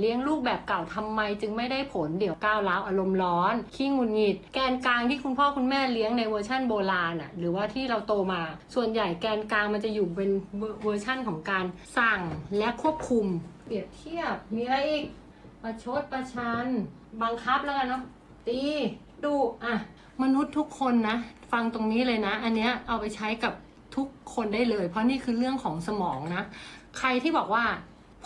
เลี้ยงลูกแบบเก่าทำไมจึงไม่ได้ผลเดี๋ยวก้าวร้าวอารมณ์ร้อนขี้งุดหงิด แกนกลางที่คุณพ่อคุณแม่เลี้ยงในเวอร์ชั่นโบราณอะหรือว่าที่เราโตมา ส่วนใหญ่แกนกลางมันจะอยู่เป็นเวอร์ชั่นของการสั่งและควบคุม เปรียบเทียบมีอะไรอีกประชดประชัน บังคับแล้วกันเนาะตีดุอะ มนุษย์ทุกคนนะ ฟังตรงนี้เลยนะ อันเนี้ยเอาไปใช้กับทุกคนได้เลย เพราะนี่คือเรื่องของสมองนะ ใครที่บอกว่า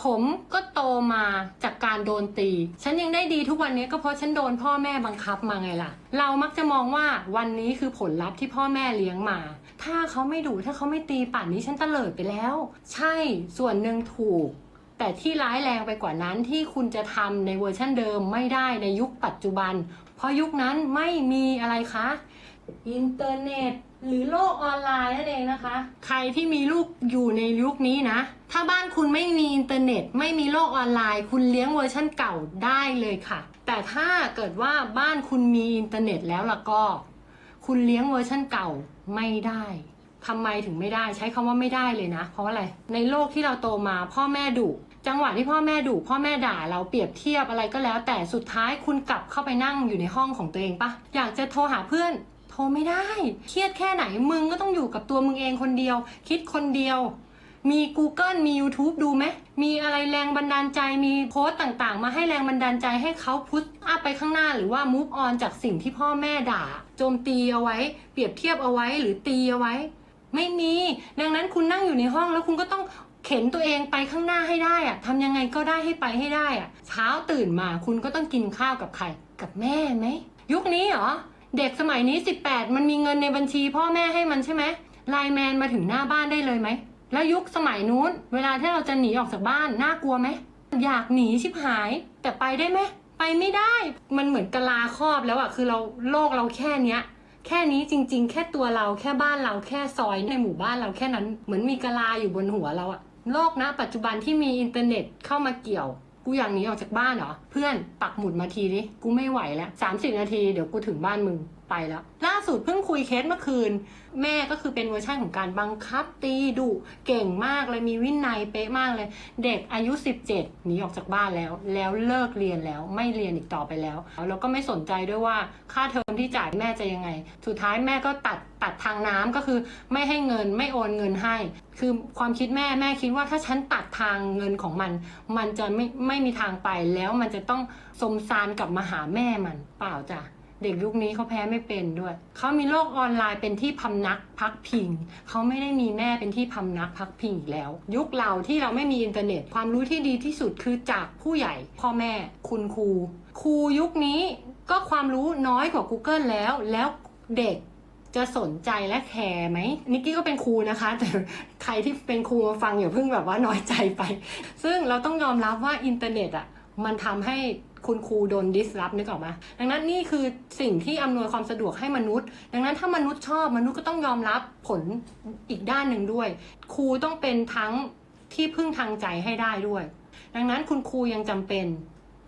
ผมก็โตมาจากการโดนตี ฉันยังได้ดีทุกวันนี้ก็เพราะฉันโดนพ่อแม่บังคับมาไงล่ะ เรามักจะมองว่าวันนี้คือผลลัพธ์ที่พ่อแม่เลี้ยงมา ถ้าเขาไม่ดุถ้าเขาไม่ตีป่านนี้ฉันเตลิดไปแล้ว ใช่ส่วนหนึ่งถูก แต่ที่ร้ายแรงไปกว่านั้นที่คุณจะทำในเวอร์ชันเดิมไม่ได้ในยุคปัจจุบัน เพราะยุคนั้นไม่มีอะไรคะ อินเทอร์เน็ต หรือโลกออนไลน์นั่นเองนะคะ ใครที่มีลูกอยู่ในยุคนี้นะ ถ้าบ้านคุณไม่มีอินเทอร์เน็ต ไม่มีโลกออนไลน์ คุณเลี้ยงเวอร์ชันเก่าได้เลยค่ะ แต่ถ้าเกิดว่าบ้านคุณมีอินเทอร์เน็ตแล้วล่ะก็ คุณเลี้ยงเวอร์ชันเก่าไม่ได้ทำไมถึงไม่ได้ใช้คำว่าไม่ได้เลยนะ เพราะอะไรในโลกที่เราโตมาพ่อแม่ดุจังหวะที่พ่อแม่ดุพ่อแม่ด่าเราเปรียบเทียบอะไรก็แล้ว แต่สุดท้ายคุณกลับเข้าไปนั่งอยู่ในห้องของตัวเองปะอยากจะโทรหาเพื่อน ทรไม่ได้ เครียดแค่ไหนมึงก็ต้องอยู่กับตัวมึงเองคนเดียว คิดคนเดียว มี Google มี YouTube ดูไหม มีอะไรแรงบันดาลใจ มีโพสต์ต่างๆ มาให้แรงบันดาลใจให้เขาพุชอัพไปข้างหน้า หรือว่า move on จากสิ่งที่พ่อแม่ด่า โจมตีเอาไว้ เปรียบเทียบเอาไว้ หรือตีเอาไว้ ไม่มี ดังนั้นคุณนั่งอยู่ในห้องแล้วคุณก็ต้องเข็นตัวเองไปข้างหน้าให้ได้อะทำยังไงก็ได้ให้ไปให้ได้อะเช้าตื่นมาคุณก็ต้องกินข้าวกับใคร กับแม่ไหม ยุคนี้เหรอ เด็กสมัยนี้ 18 มันมีเงินในบัญชีพ่อแม่ให้มันใช่ไหมไลน์แมนมาถึงหน้าบ้านได้เลยไหม แล้วยุคสมัยนู้น เวลาที่เราจะหนีออกจากบ้านน่ากลัวไหม อยากหนีชิบหาย แต่ไปได้ไหม ไปไม่ได้ มันเหมือนกะลาครอบแล้วอะคือเราโลกเราแค่เนี้ย แค่นี้จริง ๆ แค่ตัวเราแค่บ้านเราแค่ซอยในหมู่บ้านเราแค่นั้น เหมือนมีกะลาอยู่บนหัวเราอะโลกนะปัจจุบันที่มีอินเทอร์เน็ตเข้ามาเกี่ยว กูอยากหนีออกจากบ้านเหรอ เพื่อนปักหมุดมาทีนี้กูไม่ไหวแล้วสามสิบนาทีเดี๋ยวกูถึงบ้านมึงไปแล้ว ล่าสุดเพิ่งคุยเคสเมื่อคืน แม่ก็คือเป็นเวอร์ชันของการบังคับตีดุเก่งมากเลยมีวินัยเป๊ะมากเลย เด็กอายุ 17หนีออกจากบ้านแล้ว แล้วเลิกเรียนแล้วไม่เรียนอีกต่อไปแล้วแล้วก็ไม่สนใจด้วยว่าค่าเทอมที่จ่ายแม่จะยังไง สุดท้ายแม่ก็ตัดตัดทางน้ำก็คือไม่ให้เงินไม่โอนเงินให้ คือความคิดแม่แม่คิดว่าถ้าฉันตัดทางเงินของมัน มันจะไม่ไม่มีทางไปแล้วมันจะต้องสมซานกลับมาหาแม่มันเปล่าจ้ะ เด็กยุคนี้เขาแพ้ไม่เป็นด้วย เขามีโลกออนไลน์เป็นที่พำนักพักพิง เขาไม่ได้มีแม่เป็นที่พำนักพักพิงอีกแล้ว ยุคเราที่เราไม่มีอินเทอร์เน็ต ความรู้ที่ดีที่สุดคือจากผู้ใหญ่ พ่อแม่ คุณครู ครูยุคนี้ก็ความรู้น้อยกว่า Google แล้ว แล้วเด็กจะสนใจและแคร์ไหมนิกกี้ก็เป็นครูนะคะ แต่ใครที่เป็นครูมาฟังอย่าเพิ่งแบบว่าน้อยใจไป ซึ่งเราต้องยอมรับว่าอินเทอร์เน็ตอะมันทำให้ คุณครูโดนดิสรับนึกออกไหมดังนั้นนี่คือสิ่งที่อำนวยความสะดวกให้มนุษย์ ดังนั้นถ้ามนุษย์ชอบมนุษย์ก็ต้องยอมรับผลอีกด้านหนึ่งด้วย ครูต้องเป็นทั้งที่พึ่งทางใจให้ได้ด้วย ดังนั้นคุณครูยังจำเป็น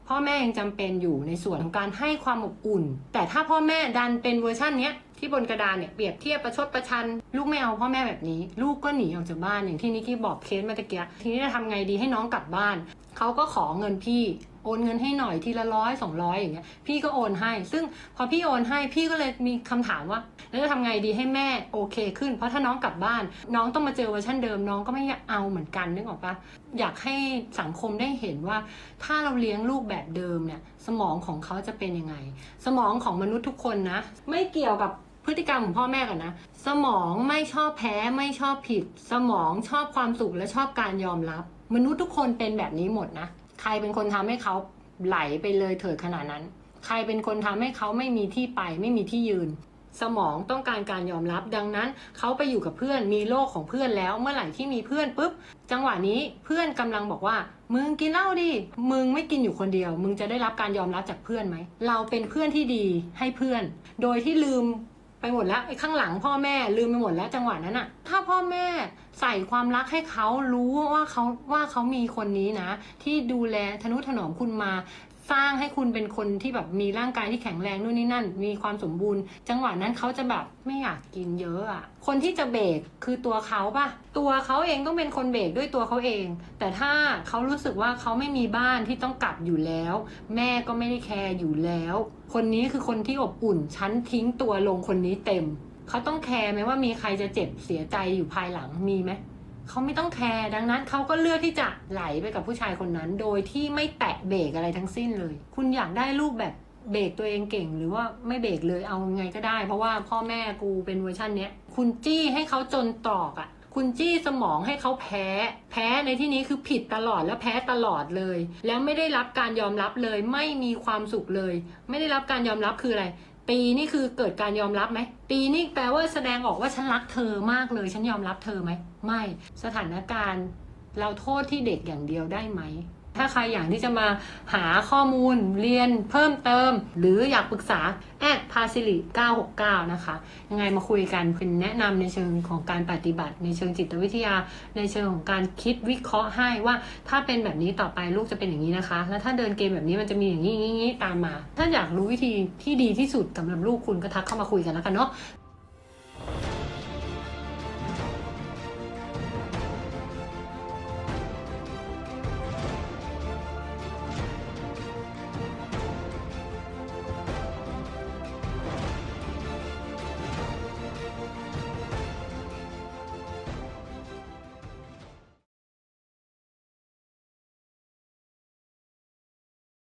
พ่อแม่ยังจำเป็นอยู่ในส่วนของการให้ความอบอุ่น แต่ถ้าพ่อแม่ดันเป็นเวอร์ชันเนี้ยที่บนกระดานเนี่ยเปรียบเทียบประชดประชัน ลูกไม่เอาพ่อแม่แบบนี้ ลูกก็หนีออกจากบ้านอย่างที่นิกกี้บอกเคสเมาตะเกียทีนี้จะทำไงดีให้น้องกลับบ้านเขาก็ขอเงินพี่ โอนเงินให้หน่อยทีละร้อยสองร้อยอย่างเงี้ยพี่ก็โอนให้ ซึ่งพอพี่โอนให้พี่ก็เลยมีคำถามว่า แล้วจะทำไงดีให้แม่โอเคขึ้น เพราะถ้าน้องกลับบ้าน น้องต้องมาเจอเวอร์ชันเดิมน้องก็ไม่อยากเอาเหมือนกันนึกออกปะอยากให้สังคมได้เห็นว่า ถ้าเราเลี้ยงลูกแบบเดิมเนี่ย สมองของเขาจะเป็นยังไง สมองของมนุษย์ทุกคนนะ ไม่เกี่ยวกับพฤติกรรมของพ่อแม่ก่อนนะ สมองไม่ชอบแพ้ไม่ชอบผิด สมองชอบความสุขและชอบการยอมรับ มนุษย์ทุกคนเป็นแบบนี้หมดนะ ใครเป็นคนทำให้เขาไหลไปเลยเถิดขนาดนั้น ใครเป็นคนทำให้เขาไม่มีที่ไป ไม่มีที่ยืน สมองต้องการการยอมรับดังนั้น เขาไปอยู่กับเพื่อนมีโลกของเพื่อนแล้ว เมื่อไหร่ที่มีเพื่อนปุ๊บจังหวะนี้เพื่อนกำลังบอกว่า มึงกินเหล้าดิมึงไม่กินอยู่คนเดียว มึงจะได้รับการยอมรับจากเพื่อนไหมเราเป็นเพื่อนที่ดีให้เพื่อน โดยที่ลืม ไปหมดแล้วไอ้ข้างหลังพ่อแม่ลืมไปหมดแล้วจังหวะนั้นอะถ้าพ่อแม่ใส่ความรักให้เขารู้ว่าเขาว่าเขามีคนนี้นะ ที่ดูแลทนุถนอมคุณมา สร้างให้คุณเป็นคนที่แบบมีร่างกายที่แข็งแรงนู่นนี่นั่น มีความสมบูรณ์ จังหวะนั้นเขาจะแบบไม่อยากกินเยอะอะคนที่จะเบรกคือตัวเขาปะตัวเขาเองต้องเป็นคนเบรกด้วยตัวเขาเอง แต่ถ้าเขารู้สึกว่าเขาไม่มีบ้านที่ต้องกลับอยู่แล้ว แม่ก็ไม่ได้แคร์อยู่แล้ว คนนี้คือคนที่อบอุ่นฉันทิ้งตัวลงคนนี้เต็ม เขาต้องแคร์ไหมว่ามีใครจะเจ็บเสียใจอยู่ภายหลังมีไหม เขาไม่ต้องแคร์ดังนั้นเขาก็เลือกที่จะไหลไปกับผู้ชายคนนั้น โดยที่ไม่แตะเบรกอะไรทั้งสิ้นเลย คุณอยากได้ลูกแบบเบรกตัวเองเก่งหรือว่าไม่เบรกเลยเอาไงก็ได้ เพราะว่าพ่อแม่กูเป็นเวอร์ชันเนี้ยคุณจี้ให้เขาจนตรอกอะ่ะ คุณจี้สมองให้เขาแพ้ แพ้ในที่นี้คือผิดตลอดและแพ้ตลอดเลย แล้วไม่ได้รับการยอมรับเลย ไม่มีความสุขเลย ไม่ได้รับการยอมรับคืออะไร ปีนี่คือเกิดการยอมรับไหม ปีนี่แปลว่าแสดงออกว่าฉันรักเธอมากเลย ฉันยอมรับเธอไหม ไม่ สถานการณ์ เราโทษที่เด็กอย่างเดียวได้ไหม ถ้าใครอยากที่จะมาหาข้อมูลเรียนเพิ่มเติม หรืออยากปรึกษาแอดพาซิลิ969 นะคะ ยังไงมาคุยกันเป็นแนะนำในเชิงของการปฏิบัติ ในเชิงจิตวิทยา ในเชิงของการคิดวิเคราะห์ให้ว่าถ้าเป็นแบบนี้ต่อไปลูกจะเป็นอย่างนี้นะคะ แล้วถ้าเดินเกมแบบนี้มันจะมีอย่างนี้อย่างนี้ตามมา ถ้าอยากรู้วิธีที่ดีที่สุดสำหรับลูกคุณก็ทักเข้ามาคุยกันแล้วกันเนาะ